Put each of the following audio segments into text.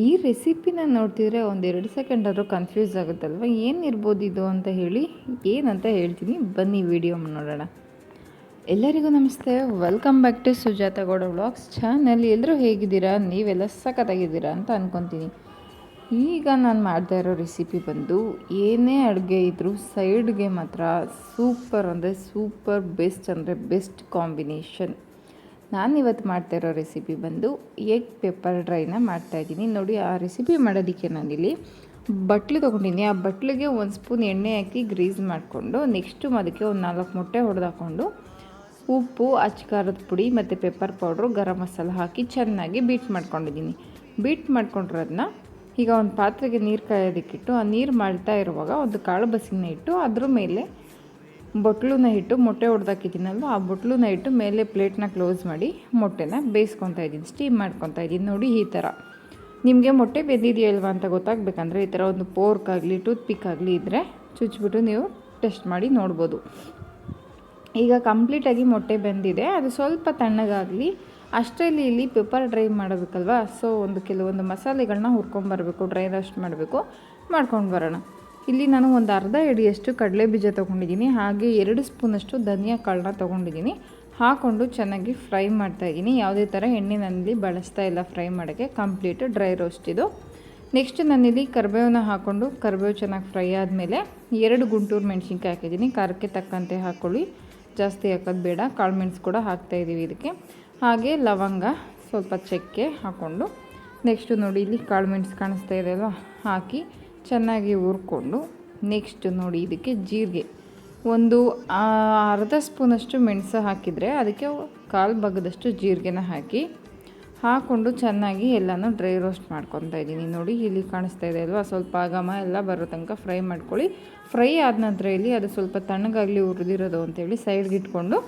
ಈ ರೆಸಿಪಿನ ನೋಡ್ತಿದ್ರೆ ಒಂದೆರಡು ಸೆಕೆಂಡಾದರೂ ಕನ್ಫ್ಯೂಸ್ ಆಗುತ್ತಲ್ವ? ಏನಿರ್ಬೋದು ಇದು ಅಂತ ಹೇಳಿ ಏನಂತ ಹೇಳ್ತೀನಿ. ಬನ್ನಿ ವಿಡಿಯೋ ನೋಡೋಣ. ಎಲ್ಲರಿಗೂ ನಮಸ್ತೆ. Welcome back to Sujata Gowda vlogs channel ಎಲ್ಲರೂ ಹೇಗಿದ್ದೀರಾ? ನೀವೆಲ್ಲ ಸಖತ್ತಾಗಿದ್ದೀರಾ ಅಂತ ಅಂದ್ಕೊತೀನಿ ಈಗ ನಾನು ಮಾಡ್ತಾ ಇರೋ ರೆಸಿಪಿ ಬಂದು, ಏನೇ ಅಡುಗೆ ಇದ್ದರೂ ಸೈಡ್ಗೆ ಮಾತ್ರ ಸೂಪರ್ ಅಂದರೆ ಸೂಪರ್ ಬೆಸ್ಟ್ ಅಂದರೆ ಬೆಸ್ಟ್ ಕಾಂಬಿನೇಷನ್ ನಾನು ಇವತ್ತು ಮಾಡ್ತಾ ಇರೋ ರೆಸಿಪಿ ಬಂದು ಎಗ್ ಪೆಪ್ಪರ್ ಡ್ರೈನ ಮಾಡ್ತಾಯಿದ್ದೀನಿ. ನೋಡಿ, ಆ ರೆಸಿಪಿ ಮಾಡೋದಕ್ಕೆ ನಾನಿಲ್ಲಿ ಬಟ್ಲು ತೊಗೊಂಡಿದ್ದೀನಿ. ಆ ಬಟ್ಲಿಗೆ ಒಂದು ಸ್ಪೂನ್ ಎಣ್ಣೆ ಹಾಕಿ ಗ್ರೀಸ್ ಮಾಡಿಕೊಂಡು, ನೆಕ್ಸ್ಟು ಅದಕ್ಕೆ ಒಂದು ನಾಲ್ಕು ಮೊಟ್ಟೆ ಹೊಡೆದಾಕೊಂಡು ಉಪ್ಪು, ಅಚ್ಕಾರದ ಪುಡಿ ಮತ್ತು ಪೆಪ್ಪರ್ ಪೌಡ್ರು, ಗರಂ ಮಸಾಲ ಹಾಕಿ ಚೆನ್ನಾಗಿ ಬೀಟ್ ಮಾಡ್ಕೊಂಡಿದ್ದೀನಿ. ಬೀಟ್ ಮಾಡ್ಕೊಂಡಿರೋದನ್ನ ಈಗ ಒಂದು ಪಾತ್ರೆಗೆ ನೀರು ಕಾಯೋದಕ್ಕಿಟ್ಟು ಆ ನೀರು ಮಾಡ್ತಾ ಇರುವಾಗ ಒಂದು ಕಾಳು ಬಸಿನ ಇಟ್ಟು, ಅದ್ರ ಮೇಲೆ ಬೊಟ್ಲನ್ನ ಇಟ್ಟು ಮೊಟ್ಟೆ ಹೊಡೆದಾಕಿದ್ದೀನಲ್ವ ಆ ಬೊಟ್ಲನ್ನ ಇಟ್ಟು ಮೇಲೆ ಪ್ಲೇಟ್ನ ಕ್ಲೋಸ್ ಮಾಡಿ ಮೊಟ್ಟೆನ ಬೇಯಿಸ್ಕೊತಾ ಇದ್ದೀನಿ, ಸ್ಟೀಮ್ ಮಾಡ್ಕೊತಾ ಇದ್ದೀನಿ. ನೋಡಿ ಈ ಥರ. ನಿಮಗೆ ಮೊಟ್ಟೆ ಬೆಂದಿದೆಯಲ್ವ ಅಂತ ಗೊತ್ತಾಗಬೇಕಂದ್ರೆ ಈ ಥರ ಒಂದು ಪೋರ್ಕ್ ಆಗಲಿ ಟೂತ್ ಪಿಕ್ ಆಗಲಿ ಇದ್ದರೆ ಚುಚ್ಚಿಬಿಟ್ಟು ನೀವು ಟೆಸ್ಟ್ ಮಾಡಿ ನೋಡ್ಬೋದು. ಈಗ ಕಂಪ್ಲೀಟಾಗಿ ಮೊಟ್ಟೆ ಬೆಂದಿದೆ. ಅದು ಸ್ವಲ್ಪ ತಣ್ಣಗಾಗಲಿ ಅಷ್ಟರಲ್ಲಿ ಇಲ್ಲಿ ಪೆಪ್ಪರ್ ಡ್ರೈ ಮಾಡಬೇಕಲ್ವಾ? ಸೊ, ಒಂದು ಕೆಲವೊಂದು ಮಸಾಲೆಗಳನ್ನ ಹುರ್ಕೊಂಡ್ಬರ್ಬೇಕು ಡ್ರೈ ರೋಸ್ಟ್ ಮಾಡಬೇಕು. ಮಾಡ್ಕೊಂಡು ಬರೋಣ. ಇಲ್ಲಿ ನಾನು ಒಂದು ಅರ್ಧ ಎಡಿಯಷ್ಟು ಕಡಲೆ ಬೀಜ ತೊಗೊಂಡಿದ್ದೀನಿ, ಹಾಗೆ ಎರಡು ಸ್ಪೂನಷ್ಟು ಧನಿಯಾ ಕಾಳನ್ನ ತೊಗೊಂಡಿದ್ದೀನಿ. ಹಾಕ್ಕೊಂಡು ಚೆನ್ನಾಗಿ ಫ್ರೈ ಮಾಡ್ತಾಯಿದ್ದೀನಿ ಯಾವುದೇ ಥರ ಎಣ್ಣೆ ನನ್ನಲ್ಲಿ ಬಳಸ್ತಾ ಇಲ್ಲ ಫ್ರೈ ಮಾಡೋಕ್ಕೆ, ಕಂಪ್ಲೀಟ್ ಡ್ರೈ ರೋಸ್ಟ್ ಇದು. ನೆಕ್ಸ್ಟ್ ನಾನಿಲ್ಲಿ ಕರಿಬೇವನ್ನ ಹಾಕ್ಕೊಂಡು ಕರಿಬೇವು ಚೆನ್ನಾಗಿ ಫ್ರೈ ಆದಮೇಲೆ ಎರಡು ಗುಂಟೂರು ಮೆಣಸಿನ್ಕಾಯಿ ಹಾಕಿದ್ದೀನಿ. ಖಾರಕ್ಕೆ ತಕ್ಕಂತೆ ಹಾಕ್ಕೊಳ್ಳಿ ಜಾಸ್ತಿ ಹಾಕೋದು ಬೇಡ, ಕಾಳು ಮೆಣಸು ಕೂಡ ಹಾಕ್ತಾಯಿದ್ದೀವಿ ಇದಕ್ಕೆ. ಹಾಗೆ ಲವಂಗ, ಸ್ವಲ್ಪ ಚಕ್ಕೆ ಹಾಕ್ಕೊಂಡು ನೆಕ್ಸ್ಟು ನೋಡಿ ಇಲ್ಲಿ ಕಾಳು ಮೆಣಸು ಕಾಣಿಸ್ತಾ ಇದೆ ಅಲ್ವಾ, ಹಾಕಿ ಚೆನ್ನಾಗಿ ಹುರ್ಕೊಂಡು ನೆಕ್ಸ್ಟ್ ನೋಡಿ ಇದಕ್ಕೆ ಜೀರಿಗೆ. ಒಂದು ಅರ್ಧ ಸ್ಪೂನಷ್ಟು ಮೆಣಸು ಹಾಕಿದರೆ ಅದಕ್ಕೆ ಕಾಲು ಭಾಗದಷ್ಟು ಜೀರಿಗೆನ ಹಾಕಿ ಹಾಕ್ಕೊಂಡು ಚೆನ್ನಾಗಿ ಎಲ್ಲನೂ ಡ್ರೈ ರೋಸ್ಟ್ ಮಾಡ್ಕೊತಾ ಇದ್ದೀನಿ. ನೋಡಿ ಇಲ್ಲಿ ಕಾಣಿಸ್ತಾ ಇದೆ ಅಲ್ವಾ? ಸ್ವಲ್ಪ ಘಮ ಎಲ್ಲ ಬರೋ ತನಕ ಫ್ರೈ ಮಾಡ್ಕೊಳ್ಳಿ. ಫ್ರೈ ಆದ ನಂತರ ಇಲ್ಲಿ ಅದು ಸ್ವಲ್ಪ ತಣ್ಣಗಾಗಲಿ ಹುರಿದಿರೋದು ಅಂತೇಳಿ ಸೈಡ್ಗೆ ಇಟ್ಕೊಂಡು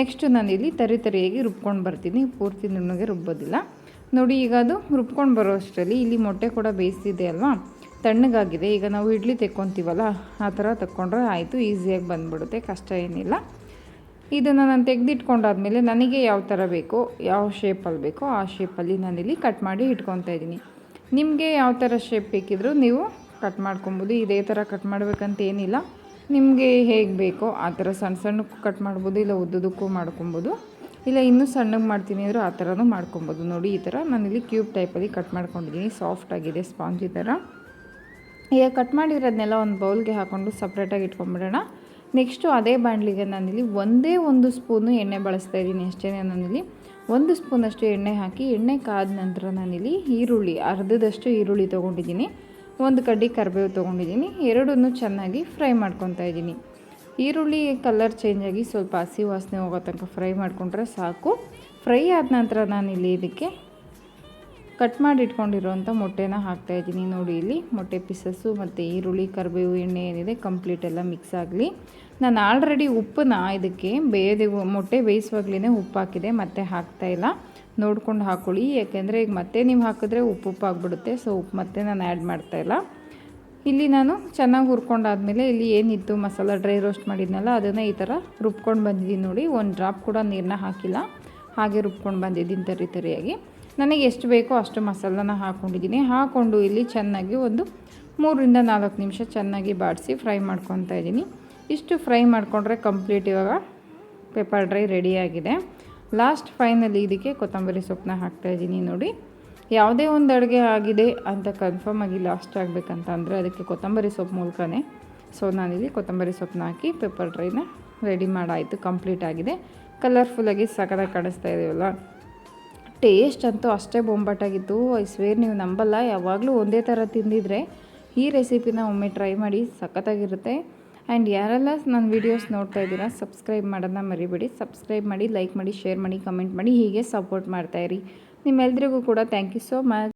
ನೆಕ್ಸ್ಟು ನಾನು ಇಲ್ಲಿ ತರಿ ತರಿಯಾಗಿ ರುಬ್ಕೊಂಡು ಬರ್ತೀನಿ. ಪೂರ್ತಿ ನುಣ್ಣಗೆ ರುಬ್ಬೋದಿಲ್ಲ. ನೋಡಿ ಈಗ ಅದು ರುಬ್ಕೊಂಡು ಬರೋ ಅಷ್ಟರಲ್ಲಿ ಇಲ್ಲಿ ಮೊಟ್ಟೆ ಕೂಡ ಬೇಯಿಸಿದೆ ಅಲ್ವಾ? ತಣ್ಣಗಾಗಿದೆ. ಈಗ ನಾವು ಇಡ್ಲಿ ತೆಕ್ಕೊತೀವಲ್ಲ, ಆ ಥರ ತಕ್ಕೊಂಡ್ರೆ ಆಯಿತು, ಈಸಿಯಾಗಿ ಬಂದ್ಬಿಡುತ್ತೆ, ಕಷ್ಟ ಏನಿಲ್ಲ. ಇದನ್ನು ನಾನು ತೆಗೆದಿಟ್ಕೊಂಡಾದ್ಮೇಲೆ ನನಗೆ ಯಾವ ಥರ ಬೇಕೋ, ಯಾವ ಶೇಪಲ್ಲಿ ಬೇಕೋ ಆ ಶೇಪಲ್ಲಿ ನಾನಿಲ್ಲಿ ಕಟ್ ಮಾಡಿ ಇಟ್ಕೊತಾ ಇದ್ದೀನಿ. ನಿಮಗೆ ಯಾವ ಥರ ಶೇಪ್ ಬೇಕಿದ್ರೂ ನೀವು ಕಟ್ ಮಾಡ್ಕೊಬೋದು. ಇದೇ ಥರ ಕಟ್ ಮಾಡಬೇಕಂತ ಏನಿಲ್ಲ. ನಿಮಗೆ ಹೇಗೆ ಬೇಕೋ ಆ ಥರ ಸಣ್ಣ ಸಣ್ಣಕ್ಕೂ ಕಟ್ ಮಾಡ್ಬೋದು, ಇಲ್ಲ ಉದ್ದದಕ್ಕೂ ಮಾಡ್ಕೊಬೋದು. ಇಲ್ಲ ಇನ್ನೂ ಸಣ್ಣಗೆ ಮಾಡ್ತೀನಿ ಅಂದರೆ ಆ ಥರನೂ ಮಾಡ್ಕೊಬೋದು. ನೋಡಿ, ಈ ಥರ ನಾನಿಲ್ಲಿ ಕ್ಯೂಬ್ ಟೈಪಲ್ಲಿ ಕಟ್ ಮಾಡ್ಕೊಂಡಿದ್ದೀನಿ. ಸಾಫ್ಟಾಗಿದೆ ಸ್ಪಾಂಜಿ ಥರ. ಈಗ ಕಟ್ ಮಾಡಿರೋದನ್ನೆಲ್ಲ ಒಂದು ಬೌಲ್ಗೆ ಹಾಕ್ಕೊಂಡು ಸಪ್ರೇಟಾಗಿ ಇಟ್ಕೊಂಡ್ಬಿಡೋಣ. ನೆಕ್ಸ್ಟು ಅದೇ ಬಾಣಲಿಗೆ ನಾನಿಲ್ಲಿ ಒಂದೇ ಒಂದು ಸ್ಪೂನು ಎಣ್ಣೆ ಬಳಸ್ತಾ ಇದ್ದೀನಿ ಅಷ್ಟೇ ನಾನಿಲ್ಲಿ. ಒಂದು ಸ್ಪೂನಷ್ಟು ಎಣ್ಣೆ ಹಾಕಿ ಎಣ್ಣೆ ಕಾದ ನಂತರ ನಾನಿಲ್ಲಿ ಈರುಳ್ಳಿ, ಅರ್ಧದಷ್ಟು ಈರುಳ್ಳಿ ತೊಗೊಂಡಿದ್ದೀನಿ. ಒಂದು ಕಡ್ಡಿ ಕರಿಬೇವು ತೊಗೊಂಡಿದ್ದೀನಿ. ಎರಡನ್ನೂ ಚೆನ್ನಾಗಿ ಫ್ರೈ ಮಾಡ್ಕೊತಾ ಇದ್ದೀನಿ. ಈರುಳ್ಳಿ ಕಲರ್ ಚೇಂಜ್ ಆಗಿ ಸ್ವಲ್ಪ ಹಸಿ ವಾಸನೆ ಹೋಗೋ ತನಕ ಫ್ರೈ ಮಾಡಿಕೊಂಡ್ರೆ ಸಾಕು. ಫ್ರೈ ಆದ ನಂತರ ನಾನಿಲ್ಲಿ ಇದಕ್ಕೆ ಕಟ್ ಮಾಡಿ ಇಟ್ಕೊಂಡಿರೋಂಥ ಮೊಟ್ಟೆನ ಹಾಕ್ತಾಯಿದ್ದೀನಿ ನೋಡಿ ಇಲ್ಲಿ ಮೊಟ್ಟೆ ಪೀಸಸ್ಸು ಮತ್ತು ಈರುಳ್ಳಿ, ಕರಿಬೇವು, ಎಣ್ಣೆ ಏನಿದೆ ಕಂಪ್ಲೀಟ್ ಎಲ್ಲ ಮಿಕ್ಸ್ ಆಗಲಿ. ನಾನು ಆಲ್ರೆಡಿ ಉಪ್ಪನ್ನ ಇದಕ್ಕೆ ಬೇಯದೆ ಮೊಟ್ಟೆ ಬೇಯಿಸುವಾಗ್ಲೇ ಉಪ್ಪು ಹಾಕಿದೆ, ಮತ್ತೆ ಹಾಕ್ತಾಯಿಲ್ಲ ನೋಡ್ಕೊಂಡು ಹಾಕ್ಕೊಳ್ಳಿ ಯಾಕೆಂದರೆ ಈಗ ಮತ್ತೆ ನೀವು ಹಾಕಿದ್ರೆ ಉಪ್ಪು ಉಪ್ಪು ಆಗಿಬಿಡುತ್ತೆ ಸೊ ಉಪ್ಪು ಮತ್ತೆ ನಾನು ಆ್ಯಡ್ ಮಾಡ್ತಾಯಿಲ್ಲ ಇಲ್ಲಿ. ನಾನು ಚೆನ್ನಾಗಿ ಹುರ್ಕೊಂಡಾದಮೇಲೆ ಇಲ್ಲಿ ಏನಿತ್ತು, ಮಸಾಲ ಡ್ರೈ ರೋಸ್ಟ್ ಮಾಡಿದ್ನಲ್ಲ, ಅದನ್ನು ಈ ಥರ ರುಬ್ಕೊಂಡು ಬಂದಿದ್ದೀನಿ ನೋಡಿ. ಒಂದು ಡ್ರಾಪ್ ಕೂಡ ನೀರನ್ನ ಹಾಕಿಲ್ಲ. ಹಾಗೆ ರುಬ್ಕೊಂಡು ಬಂದಿದ್ದೀನಿ ತರಿ ತರಿಯಾಗಿ. ನನಗೆ ಎಷ್ಟು ಬೇಕೋ ಅಷ್ಟು ಮಸಾಲನ ಹಾಕ್ಕೊಂಡಿದ್ದೀನಿ ಹಾಕ್ಕೊಂಡು ಇಲ್ಲಿ ಚೆನ್ನಾಗಿ ಒಂದು ಮೂರರಿಂದ ನಾಲ್ಕು ನಿಮಿಷ ಚೆನ್ನಾಗಿ ಬಾಡಿಸಿ ಫ್ರೈ ಮಾಡ್ಕೊತಾ ಇದ್ದೀನಿ. ಇಷ್ಟು ಫ್ರೈ ಮಾಡಿಕೊಂಡ್ರೆ ಕಂಪ್ಲೀಟ್ ಇವಾಗ ಪೆಪ್ಪರ್ ಡ್ರೈ ರೆಡಿಯಾಗಿದೆ ಲಾಸ್ಟ್ ಫೈನಲಿ ಇದಕ್ಕೆ ಕೊತ್ತಂಬರಿ ಸೊಪ್ಪನ್ನ ಹಾಕ್ತಾಯಿದ್ದೀನಿ ನೋಡಿ. ಯಾವುದೇ ಒಂದು ಅಡುಗೆ ಆಗಿದೆ ಅಂತ ಕನ್ಫರ್ಮ್ ಆಗಿ ಲಾಸ್ಟ್ ಆಗಬೇಕಂತ ಅಂದರೆ ಅದಕ್ಕೆ ಕೊತ್ತಂಬರಿ ಸೊಪ್ಪು ಮೂಲಕನೇ. ಸೊ, ನಾನಿಲ್ಲಿ ಕೊತ್ತಂಬರಿ ಸೊಪ್ಪನ್ನ ಹಾಕಿ ಪೆಪ್ಪರ್ ಡ್ರೈನ ರೆಡಿ ಮಾಡಾಯಿತು. ಕಂಪ್ಲೀಟ್ ಆಗಿದೆ. ಕಲರ್ಫುಲ್ಲಾಗಿ ಸಕದಾಗಿ ಕಾಣಿಸ್ತಾ ಇದೆಯಲ್ಲ? ಟೇಸ್ಟ್ ಅಂತೂ ಅಷ್ಟೇ ಬೊಂಬಾಟಾಗಿತ್ತು. ಐ ಸ್ವೇರ್ ನೀವು ನಂಬಲ್ಲ, ಯಾವಾಗಲೂ ಒಂದೇ ಥರ ತಿಂದಿದ್ರೆ ಈ ರೆಸಿಪಿನ ಒಮ್ಮೆ ಟ್ರೈ ಮಾಡಿ, ಸಖತ್ತಾಗಿರುತ್ತೆ. ಆ್ಯಂಡ್ ಯಾರೆಲ್ಲ ನನ್ನ ವೀಡಿಯೋಸ್ ನೋಡ್ತಾ ಇದ್ದೀರಾ, ಸಬ್ಸ್ಕ್ರೈಬ್ ಮಾಡೋದನ್ನ ಮರಿಬೇಡಿ. ಸಬ್ಸ್ಕ್ರೈಬ್ ಮಾಡಿ, ಲೈಕ್ ಮಾಡಿ, ಶೇರ್ ಮಾಡಿ, ಕಮೆಂಟ್ ಮಾಡಿ, ಹೀಗೆ ಸಪೋರ್ಟ್ ಮಾಡ್ತಾಯಿರಿ ನಿಮ್ಮೆಲ್ಲರಿಗೂ ಕೂಡ ಥ್ಯಾಂಕ್ ಯು ಸೋ ಮಚ್.